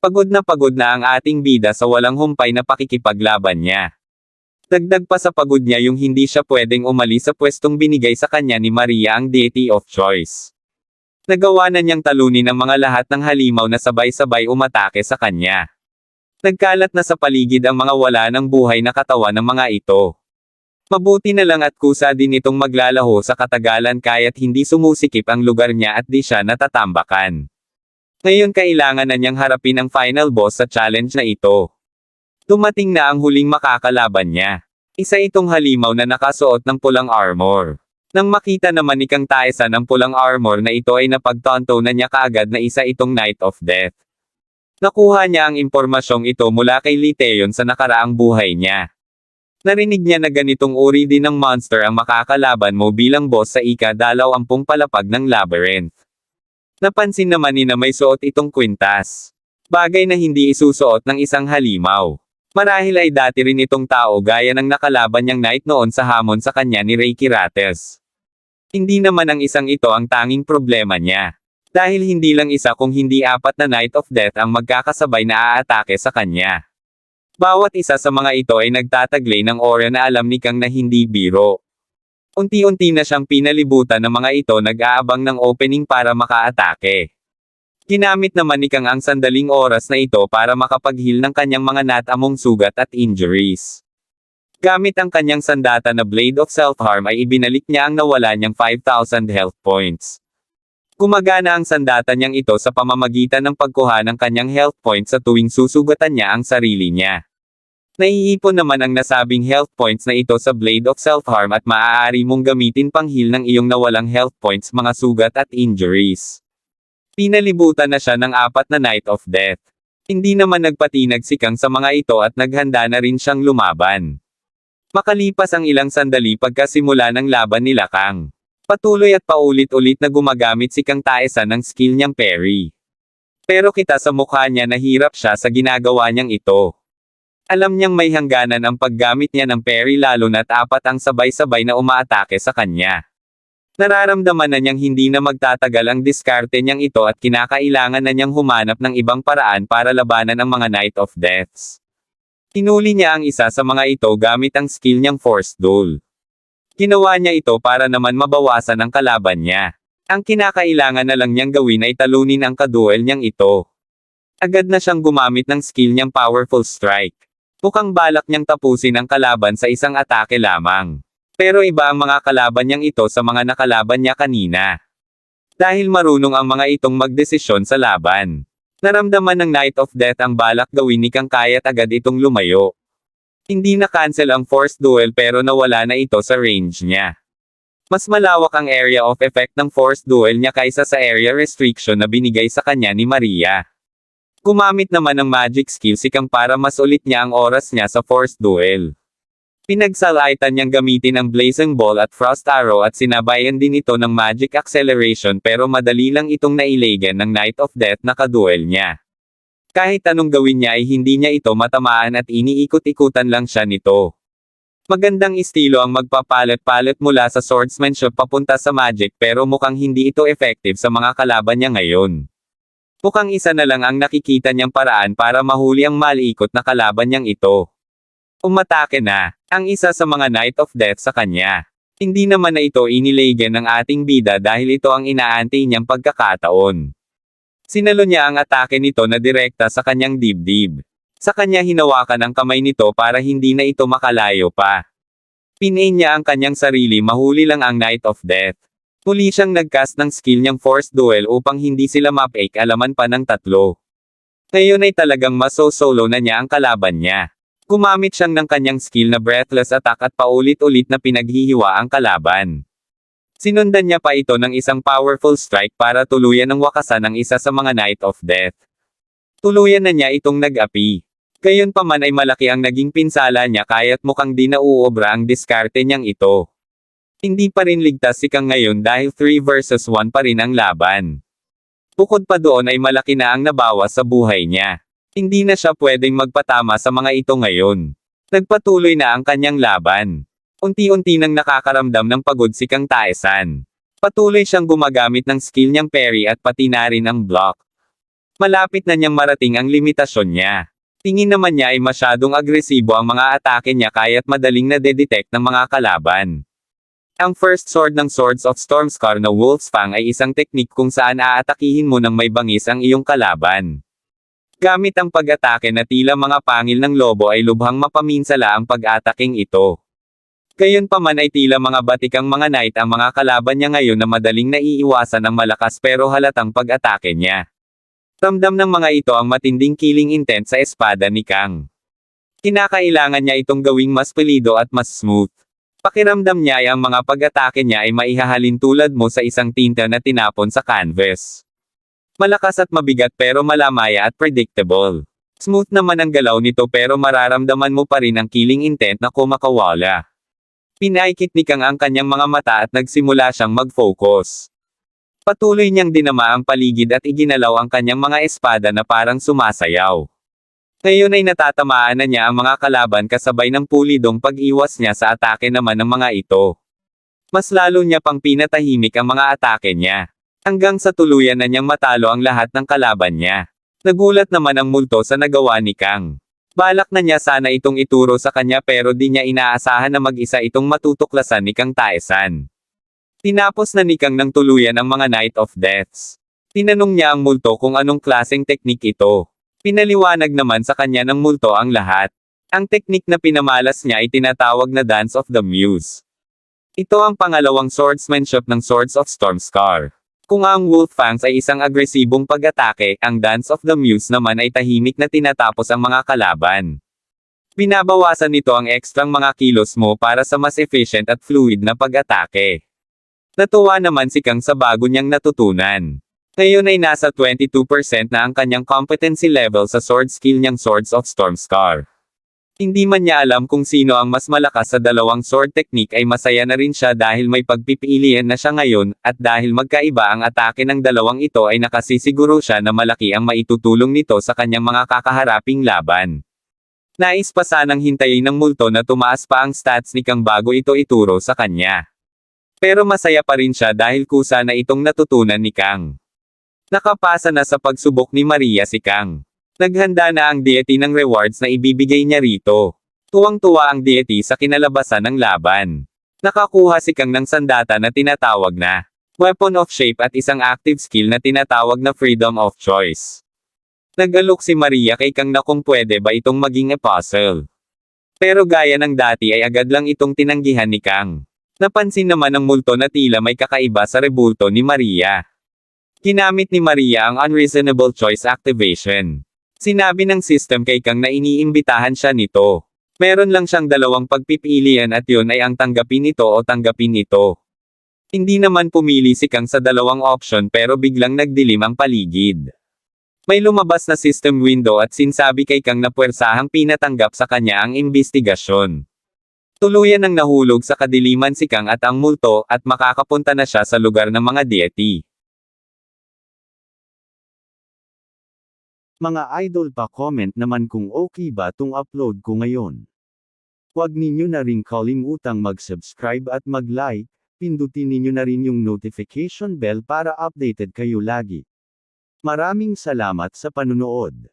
Pagod na pagod na ang ating bida sa walang humpay na pakikipaglaban niya. Dagdag pa sa pagod niya yung hindi siya pwedeng umalis sa pwestong binigay sa kanya ni Maria ang deity of choice. Nagawa na niyang talunin ang mga lahat ng halimaw na sabay-sabay umatake sa kanya. Nagkalat na sa paligid ang mga wala ng buhay na katawan ng mga ito. Mabuti na lang at kusa din itong maglalaho sa katagalan kaya't hindi sumusikip ang lugar niya at di siya natatambakan. Ngayon kailangan na niyang harapin ang final boss sa challenge na ito. Dumating na ang huling makakalaban niya. Isa itong halimaw na nakasuot ng pulang armor. Nang makita naman ni Kang Taesan ang pulang armor na ito ay napagtonto na niya kaagad na isa itong Knight of Death. Nakuha niya ang impormasyong ito mula kay Liteon sa nakaraang buhay niya. Narinig niya na ganitong uri din ng monster ang makakalaban mo bilang boss sa ika-dalaw ampung palapag ng labyrinth. Napansin naman ni na may suot itong kwintas. Bagay na hindi isusuot ng isang halimaw. Marahil ay dati rin itong tao gaya ng nakalaban niyang knight noon sa hamon sa kanya ni Reiki Rates. Hindi naman ang isang ito ang tanging problema niya. Dahil hindi lang isa kung hindi apat na Knight of Death ang magkakasabay na aatake sa kanya. Bawat isa sa mga ito ay nagtataglay ng aura na alam ni Kang na hindi biro. Unti-unti na siyang pinalibutan ng mga ito nag-aabang ng opening para makaatake. Ginamit naman ni Kang ang sandaling oras na ito para makapaghil ng kanyang mga natamong sugat at injuries. Gamit ang kanyang sandata na Blade of Self-Harm ay ibinalik niya ang nawala niyang 5,000 health points. Gumagana ang sandata niyang ito sa pamamagitan ng pagkuha ng kanyang health points sa tuwing susugatan niya ang sarili niya. Naiipon naman ang nasabing health points na ito sa Blade of Self-Harm at maaari mong gamitin pang heal ng iyong nawalang health points mga sugat at injuries. Pinalibutan na siya ng apat na Night of Death. Hindi naman nagpatinag si Kang sa mga ito at naghanda na rin siyang lumaban. Makalipas ang ilang sandali pagkasimula ng laban nila Kang. Patuloy at paulit-ulit na gumagamit si Kang Taesan ng skill niyang parry. Pero kita sa mukha niya na hirap siya sa ginagawa niyang ito. Alam niyang may hangganan ang paggamit niya ng parry lalo na't apat ang sabay-sabay na umaatake sa kanya. Nararamdaman na niyang hindi na magtatagal ang diskarte niyang ito at kinakailangan na niyang humanap ng ibang paraan para labanan ang mga Knight of Deaths. Tinuli niya ang isa sa mga ito gamit ang skill niyang Force Duel. Ginawa niya ito para naman mabawasan ang kalaban niya. Ang kinakailangan na lang niyang gawin ay talunin ang kaduel niyang ito. Agad na siyang gumamit ng skill niyang Powerful Strike. Mukhang balak niyang tapusin ang kalaban sa isang atake lamang. Pero iba ang mga kalaban niyang ito sa mga nakalaban niya kanina. Dahil marunong ang mga itong magdesisyon sa laban. Naramdaman ng Knight of Death ang balak gawin ni Kang kaya't agad itong lumayo. Hindi na-cancel ang force duel pero nawala na ito sa range niya. Mas malawak ang area of effect ng force duel niya kaysa sa area restriction na binigay sa kanya ni Maria. Gumamit naman ng magic skill si Kang para mas ulit niya ang oras niya sa force duel. Pinagsalaitan niyang gamitin ang Blazing Ball at Frost Arrow at sinabayan din ito ng Magic Acceleration pero madali lang itong nailagan ng Knight of Death na kaduel niya. Kahit anong gawin niya ay hindi niya ito matamaan at iniikot-ikutan lang siya nito. Magandang estilo ang magpapalit-palit mula sa swordsmanship papunta sa magic pero mukhang hindi ito effective sa mga kalaban niya ngayon. Mukhang isa na lang ang nakikita niyang paraan para mahuli ang malikot na kalaban niyang ito. Umatake na, ang isa sa mga Knight of Death sa kanya. Hindi naman na ito inilagan ng ating bida dahil ito ang inaantay niyang pagkakataon. Sinalo niya ang atake nito na direkta sa kanyang dibdib. Sa kanya hinawakan ang kamay nito para hindi na ito makalayo pa. Pinain niya ang kanyang sarili mahuli lang ang Knight of Death. Muli siyang nagcast ng skill niyang Force Duel upang hindi sila mapake alaman pa ng tatlo. Ngayon ay talagang maso-solo na niya ang kalaban niya. Gumamit siyang ng kanyang skill na Breathless Attack at paulit-ulit na pinaghihiwa ang kalaban. Sinundan niya pa ito ng isang powerful strike para tuluyan ng wakasan ang isa sa mga Knight of Death. Tuluyan na niya itong nag-api. Gayon pa man ay malaki ang naging pinsala niya kaya't mukhang di nauobra ang diskarte niyang ito. Hindi pa rin ligtas si Kang ngayon dahil 3 versus 1 pa rin ang laban. Bukod pa doon ay malaki na ang nabawas sa buhay niya. Hindi na siya pwedeng magpatama sa mga ito ngayon. Nagpatuloy na ang kanyang laban. Unti-unti nang nakakaramdam ng pagod si Kang Taesan. Patuloy siyang gumagamit ng skill niyang parry at pati na rin ang block. Malapit na niyang marating ang limitasyon niya. Tingin naman niya ay masyadong agresibo ang mga atake niya kaya't madaling na-detect ng mga kalaban. Ang first sword ng Swords of Stormscar na Wolf's Fang ay isang teknik kung saan aatakihin mo ng may bangis ang iyong kalaban. Gamit ang pag-atake na tila mga pangil ng lobo ay lubhang mapaminsala ang pag-ataking ito. Gayunpaman ay tila mga batikang mga knight ang mga kalaban niya ngayon na madaling naiiwasan ang malakas pero halatang pag-atake niya. Ramdam ng mga ito ang matinding killing intent sa espada ni Kang. Kinakailangan niya itong gawing mas pulido at mas smooth. Pakiramdam niya ay ang mga pag-atake niya ay maihahalin tulad mo sa isang tinta na tinapon sa canvas. Malakas at mabigat pero malamaya at predictable. Smooth naman ang galaw nito pero mararamdaman mo pa rin ang killing intent na kumakawala. Pinaikit ni Kang ang kanyang mga mata at nagsimula siyang mag-focus. Patuloy niyang dinama ang paligid at iginalaw ang kanyang mga espada na parang sumasayaw. Ngayon ay natatamaan na niya ang mga kalaban kasabay ng pulidong pag-iwas niya sa atake naman ng mga ito. Mas lalo niya pang pinatahimik ang mga atake niya. Hanggang sa tuluyan na niyang matalo ang lahat ng kalaban niya. Nagulat naman ang multo sa nagawa ni Kang. Balak na niya sana itong ituro sa kanya pero di niya inaasahan na mag-isa itong matutuklasan ni Kang Taesan. Tinapos na ni Kang ng tuluyan ang mga Night of Deaths. Tinanong niya ang multo kung anong klaseng teknik ito. Pinaliwanag naman sa kanya ng multo ang lahat. Ang teknik na pinamalas niya ay tinatawag na Dance of the Muse. Ito ang pangalawang swordsmanship ng Swords of Stormscar. Kung ang Wolf Fangs ay isang agresibong pag-atake, ang Dance of the Muse naman ay tahimik na tinatapos ang mga kalaban. Binabawasan nito ang ekstrang mga kilos mo para sa mas efficient at fluid na pag-atake. Natuwa naman si Kang sa bago niyang natutunan. Ngayon ay nasa 22% na ang kanyang competency level sa sword skill niyang Swords of Stormscar. Hindi man niya alam kung sino ang mas malakas sa dalawang sword technique ay masaya na rin siya dahil may pagpipilian na siya ngayon, at dahil magkaiba ang atake ng dalawang ito ay nakasisiguro siya na malaki ang maitutulong nito sa kanyang mga kakaharaping laban. Nais pa sanang hintayin ng multo na tumaas pa ang stats ni Kang bago ito ituro sa kanya. Pero masaya pa rin siya dahil kusa na itong natutunan ni Kang. Nakapasa na sa pagsubok ni Maria si Kang. Naghanda na ang deity ng rewards na ibibigay niya rito. Tuwang-tuwa ang deity sa kinalabasan ng laban. Nakakuha si Kang ng sandata na tinatawag na Weapon of Shape at isang active skill na tinatawag na Freedom of Choice. Nag-alok si Maria kay Kang na kung pwede ba itong maging apostle. Pero gaya ng dati ay agad lang itong tinanggihan ni Kang. Napansin naman ng multo na tila may kakaiba sa rebulto ni Maria. Ginamit ni Maria ang Unreasonable Choice Activation. Sinabi ng system kay Kang na iniimbitahan siya nito. Meron lang siyang dalawang pagpipilian at yun ay ang tanggapin ito o tanggapin ito. Hindi naman pumili si Kang sa dalawang option pero biglang nagdilim ang paligid. May lumabas na system window at sinsabi kay Kang na puwersahang pinatanggap sa kanya ang imbestigasyon. Tuluyan ang nahulog sa kadiliman si Kang at ang multo at makakapunta na siya sa lugar ng mga deity. Mga idol pa comment naman kung okay ba tong upload ko ngayon. Huwag ninyo na rin kalimutang mag-subscribe at mag-like, pindutin ninyo na rin yung notification bell para updated kayo lagi. Maraming salamat sa panunood.